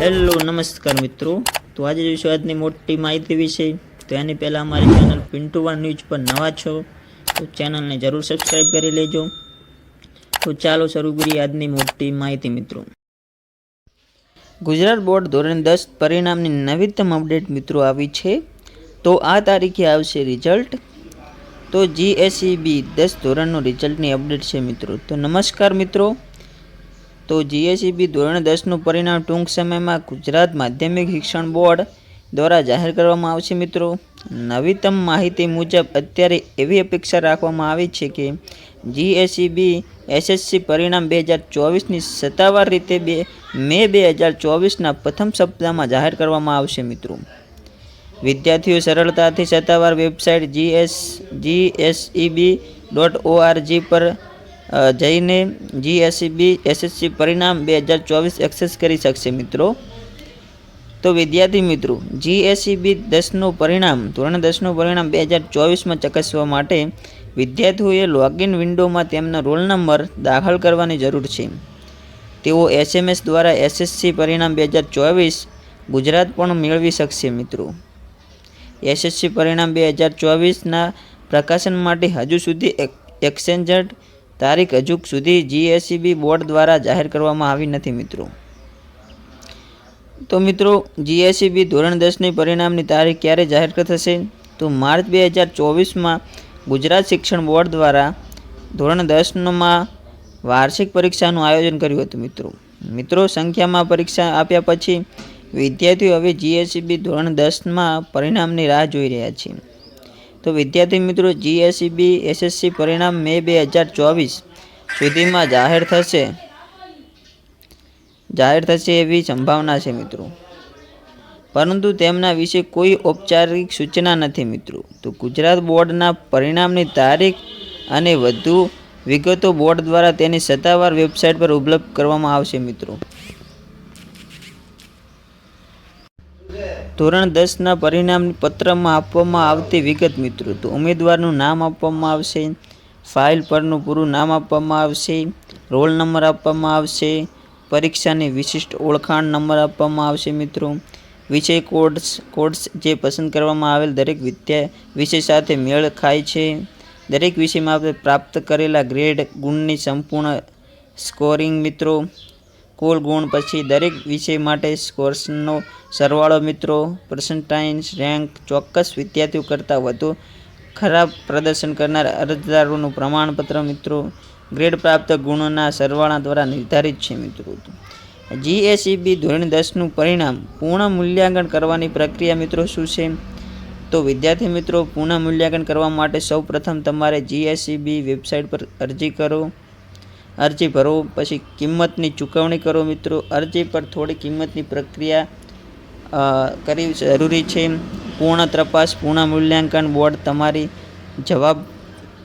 Hello નમસ્કાર મિત્રો. તો આજે જોઈશું આજની મોટી માહિતી વિશે, તો એની પહેલાં અમારી ચેનલ પિન્ટુ વન ન્યૂઝ પર નવા છો, તો ચેનલને જરૂર સબસ્ક્રાઈબ કરી લેજો. તો ચાલો શરૂ કરીએ આજની મોટી માહિતી મિત્રો. ગુજરાત બોર્ડ ધોરણ દસ પરિણામની નવીનતમ અપડેટ મિત્રો આવી છે. તો આ તારીખે આવશે રિઝલ્ટ તો જીએસઈબી દસ ધોરણનું રિઝલ્ટની અપડેટ છે મિત્રો. તો નમસ્કાર મિત્રો. તો જીએસઈબી ધોરણ દસનું પરિણામ ટૂંક સમયમાં ગુજરાત માધ્યમિક શિક્ષણ બોર્ડ દ્વારા જાહેર કરવામાં આવશે મિત્રો. નવીનતમ માહિતી મુજબ અત્યારે એવી અપેક્ષા રાખવામાં આવી છે કે જીએસઈબી એસએસસી પરિણામ બે હજાર ચોવીસની સત્તાવાર રીતે બે, મે બે હજાર ચોવીસના પ્રથમ સપ્તાહમાં જાહેર કરવામાં આવશે મિત્રો. વિદ્યાર્થીઓ સરળતાથી સત્તાવાર website GS GSEB dot org પર જઈને જીએસસીબી એસએસસી પરિણામ બે હજાર ચોવીસ એક્સેસ કરી શકશે મિત્રો. તો વિદ્યાર્થી મિત્રો જીએસસીબી દસનું પરિણામ, ધોરણ દસનું પરિણામ બે હજાર ચોવીસમાં ચકાસવા માટે વિદ્યાર્થીઓએ લોગિન વિન્ડોમાં તેમનો રોલ નંબર દાખલ કરવાની જરૂર છે. તેઓ એસએમએસ દ્વારા એસએસસી પરિણામ બે હજાર ચોવીસ ગુજરાત પણ મેળવી શકશે મિત્રો. એસએસસી પરિણામ બે હજાર ચોવીસના પ્રકાશન માટે હજુ સુધી એક્સચેન્જર તારીખ હજુ સુધી જીએસસીબી બોર્ડ દ્વારા જાહેર કરવામાં આવી નથી મિત્રો. તો મિત્રો જીએસસીબી ધોરણ દસની પરિણામની તારીખ ક્યારે જાહેર થશે? તો માર્ચ બે હજાર ચોવીસમાં ગુજરાત શિક્ષણ બોર્ડ દ્વારા ધોરણ દસમાં વાર્ષિક પરીક્ષાનું આયોજન કર્યું હતું મિત્રો. મિત્રો, સંખ્યામાં પરીક્ષા આપ્યા પછી વિદ્યાર્થીઓ હવે જીએસસીબી ધોરણ દસમાં પરિણામની રાહ જોઈ રહ્યા છે. તો વિદ્યાર્થી મિત્રો જીએસસીબી એસએસસી પરિણામ મે બે હજાર ચોવીસ સુધીમાં જાહેર થશે. જાહેર થશે એવી સંભાવના છે મિત્રો. પરંતુ તેમના વિશે કોઈ ઔપચારિક સૂચના નથી મિત્રો. તો ગુજરાત બોર્ડના પરિણામની તારીખ અને વધુ વિગતો બોર્ડ દ્વારા તેની સત્તાવાર વેબસાઇટ પર ઉપલબ્ધ કરવામાં આવશે મિત્રો. ધોરણ દસના પરિણામ પત્રમાં આપવામાં આવતી વિગત મિત્રો, તો ઉમેદવારનું નામ આપવામાં આવશે, ફાઇલ પરનું પૂરું નામ આપવામાં આવશે, રોલ નંબર આપવામાં આવશે, પરીક્ષાની વિશિષ્ટ ઓળખાણ નંબર આપવામાં આવશે મિત્રો, વિષય કોડ્સ કોડ્સ જે પસંદ કરવામાં આવેલ દરેક વિદ્યા વિષય સાથે મેળ ખાય છે. દરેક વિષયમાં આપણે પ્રાપ્ત કરેલા ગ્રેડ, ગુણની સંપૂર્ણ સ્કોરિંગ મિત્રો કુલ ગુણ પછી દરેક વિષય માટે સ્કોર્સનો સરવાળો મિત્રો પર્સન્ટાઇન્સ રેન્ક ચોક્કસ વિદ્યાર્થીઓ કરતાં વધુ ખરાબ પ્રદર્શન કરનાર અરજદારોનું પ્રમાણપત્ર મિત્રો ગ્રેડ પ્રાપ્ત ગુણોના સરવાળા દ્વારા નિર્ધારિત છે મિત્રો. જીએસઈબી ધોરણ દસનું પરિણામ પૂર્ણ મૂલ્યાંકન કરવાની પ્રક્રિયા મિત્રો શું છે? તો વિદ્યાર્થી મિત્રો પુનઃ મૂલ્યાંકન કરવા માટે સૌ પ્રથમ તમારે જીએસસીબી વેબસાઇટ પર અરજી કરો. અરજી ભરો, પછી કિંમતની ચૂકવણી કરો મિત્રો. અરજી પર થોડી કિંમતની પ્રક્રિયા કરવી જરૂરી છે. પૂર્ણ તપાસ, પૂર્ણ મૂલ્યાંકન બોર્ડ તમારી જવાબ,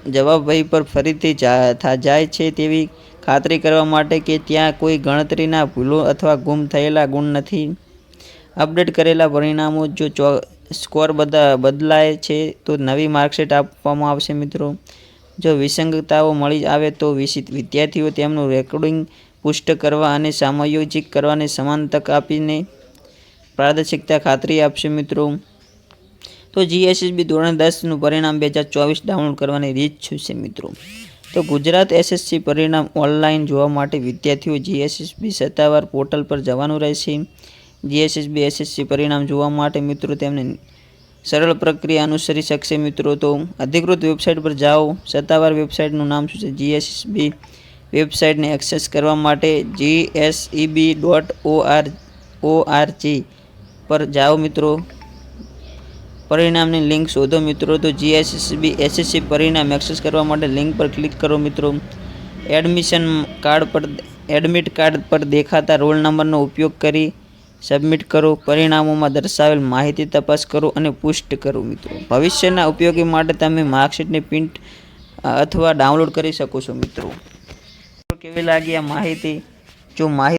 જવાબવહી પર ફરીથી જાય છે તેવી ખાતરી કરવા માટે કે ત્યાં કોઈ ગણતરીના ભૂલો અથવા ગુમ થયેલા ગુણ નથી. અપડેટ કરેલા પરિણામો જો સ્કોર બધા બદલાય છે તો નવી માર્કશીટ આપવામાં આવશે મિત્રો. જો વિસંગતતાઓ મળી આવે તો વિદ્યાર્થીઓ તેમનું રેકોર્ડિંગ પુષ્ટ કરવા અને સામયોજિક કરવાની સમાન તક આપીને પારદર્શિકતા ખાતરી આપશે મિત્રો. તો જીએસએસબી ધોરણ દસનું પરિણામ બે હજાર ચોવીસ ડાઉનલોડ કરવાની રીત શું છે મિત્રો? તો ગુજરાત એસએસસી પરિણામ ઓનલાઈન જોવા માટે વિદ્યાર્થીઓ જીએસએસબી સત્તાવાર પોર્ટલ પર જવાનું રહેશે. જીએસએસબી એસએસસી પરિણામ જોવા માટે મિત્રો તેમને સરળ પ્રક્રિયા અનુસરી શકશે મિત્રો. તો અધિકૃત વેબસાઇટ પર જાઓ. સત્તાવાર વેબસાઇટનું નામ શું છે? જીએસબી વેબસાઇટને એક્સેસ કરવા માટે જીએસઈબી ડોટ ઓઆર ઓઆરજી પર જાઓ મિત્રો. પરિણામની લિંક શોધો મિત્રો. તો જીએસએસબી એસએસસી પરિણામ એક્સેસ કરવા માટે લિંક પર ક્લિક કરો મિત્રો. એડમિશન કાર્ડ પર, એડમિટ કાર્ડ પર દેખાતા રોલ નંબરનો ઉપયોગ કરી સબમિટ કરો, પરિણામોમાં દર્શાવેલ માહિતી તપાસ કરો અને પુષ્ટ કરો મિત્રો. ભવિષ્યના ઉપયોગી માટે તમે માર્કશીટની પ્રિન્ટ અથવા ડાઉનલોડ કરી શકો છો મિત્રો. કેવી લાગી આ માહિતી? જો માહિતી